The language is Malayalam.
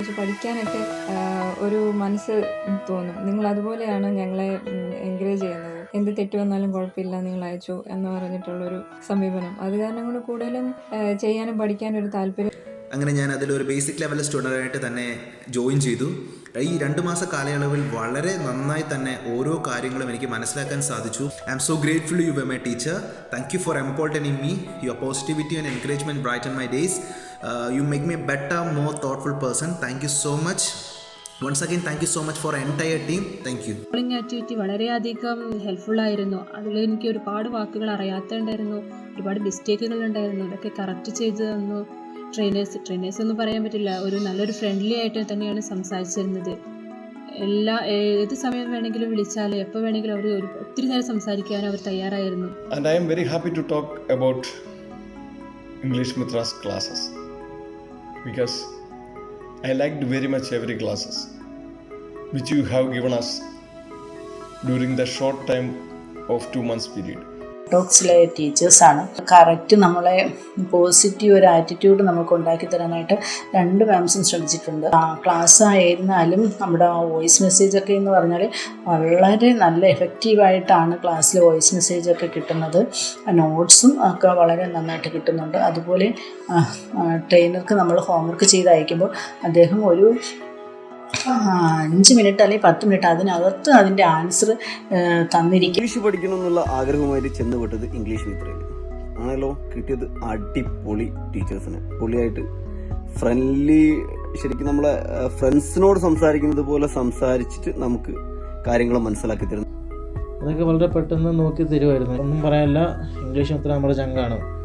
പക്ഷെ പഠിക്കാനൊക്കെ ഒരു മനസ്സ് തോന്നും. നിങ്ങൾ അതുപോലെയാണ് ഞങ്ങളെ എൻകറേജ് ചെയ്യുന്നത്. എന്ത് തെറ്റ് വന്നാലും കുഴപ്പമില്ല നിങ്ങൾ അയച്ചു എന്ന് പറഞ്ഞിട്ടുള്ളൊരു സമീപനം. അത് കാരണം കൊണ്ട് കൂടുതലും ചെയ്യാനും പഠിക്കാനും ഒരു താല്പര്യം അങ്ങനെ ഞാൻ അതിലൊരു ബേസിക് ലെവൽ സ്റ്റുഡന്റായിട്ട് തന്നെ ജോയിൻ ചെയ്തു. ഈ രണ്ട് മാസ കാലയളവിൽ വളരെ നന്നായി തന്നെ ഓരോ കാര്യങ്ങളും എനിക്ക് മനസ്സിലാക്കാൻ സാധിച്ചു. I am so grateful you were my teacher thank you for important in me your positivity and encouragement bright in my days you make me better more thoughtful person thank you so much once again thank you so much for entire team thank you schooling activity വളരെയധികം ഹെൽപ്ഫുൾ ആയിരുന്നു. അതിൽ എനിക്ക് ഒരുപാട് വാക്കുകൾ അറിയാത്തുണ്ടായിരുന്നു ഒരുപാട് മിസ്റ്റേക്കുകൾ ഉണ്ടായിരുന്നു. അതൊക്കെ കറക്റ്റ് ചെയ്തു തന്നു. ട്രെയിനേഴ്സ് ട്രെയിനേഴ്സ് എന്ന് പറയാൻ പറ്റില്ല ഒരു നല്ലൊരു ഫ്രണ്ട്ലി ആയിട്ട് തന്നെയാണ് സംസാരിച്ചിരുന്നത് എല്ലാ ഏത് സമയം വേണമെങ്കിലും വിളിച്ചാൽ എപ്പോൾ വേണമെങ്കിലും അവർ ഒരു ഒത്തിരി നേരം സംസാരിക്കാൻ അവർ തയ്യാറായിരുന്നു and I am very happy to talk about English Mitra's classes because I liked very much every classes which you have given us during the short time of two months period. ടോക്സിലെ ടീച്ചേഴ്സാണ് കറക്റ്റ് നമ്മളെ പോസിറ്റീവ് ഒരു ആറ്റിറ്റ്യൂഡ് നമുക്ക് ഉണ്ടാക്കി തരാനായിട്ട് രണ്ട് മാംസും ശ്രമിച്ചിട്ടുണ്ട്. ക്ലാസ് ആയിരുന്നാലും നമ്മുടെ വോയിസ് മെസ്സേജ് ഒക്കെ എന്ന് പറഞ്ഞാൽ വളരെ നല്ല എഫക്റ്റീവായിട്ടാണ് ക്ലാസ്സിൽ വോയിസ് മെസ്സേജ് ഒക്കെ കിട്ടുന്നത്. നോട്ട്സും ഒക്കെ വളരെ നന്നായിട്ട് കിട്ടുന്നുണ്ട്. അതുപോലെ ട്രെയിനർക്ക് നമ്മൾ ഹോംവർക്ക് ചെയ്ത് അയക്കുമ്പോൾ അദ്ദേഹം ഒരു അഞ്ച് മിനിറ്റ് അല്ലെങ്കിൽ പത്ത് മിനിറ്റ് അതിനകത്ത് അതിന്റെ ആൻസർ തന്നിരിക്കും. ഇംഗ്ലീഷ് പഠിക്കണം എന്നുള്ള ആഗ്രഹമായിട്ട് ചെന്നുപെട്ടത് ഇംഗ്ലീഷ് മിത്രയിൽ ആണല്ലോ കിട്ടിയത് അടിപൊളി ടീച്ചേഴ്സിന്. പൊളിയായിട്ട് ഫ്രണ്ട്ലി ശരിക്കും നമ്മളെ ഫ്രണ്ട്സിനോട് സംസാരിക്കുന്നത് പോലെ സംസാരിച്ചിട്ട് നമുക്ക് കാര്യങ്ങൾ മനസ്സിലാക്കി തരുന്നു. അതൊക്കെ വളരെ പെട്ടെന്ന് നോക്കി തരുമായിരുന്നു ഒന്നും പറയാനില്ല. ഇംഗ്ലീഷ് അത്ര നമ്മുടെ ചങ്കാണ്.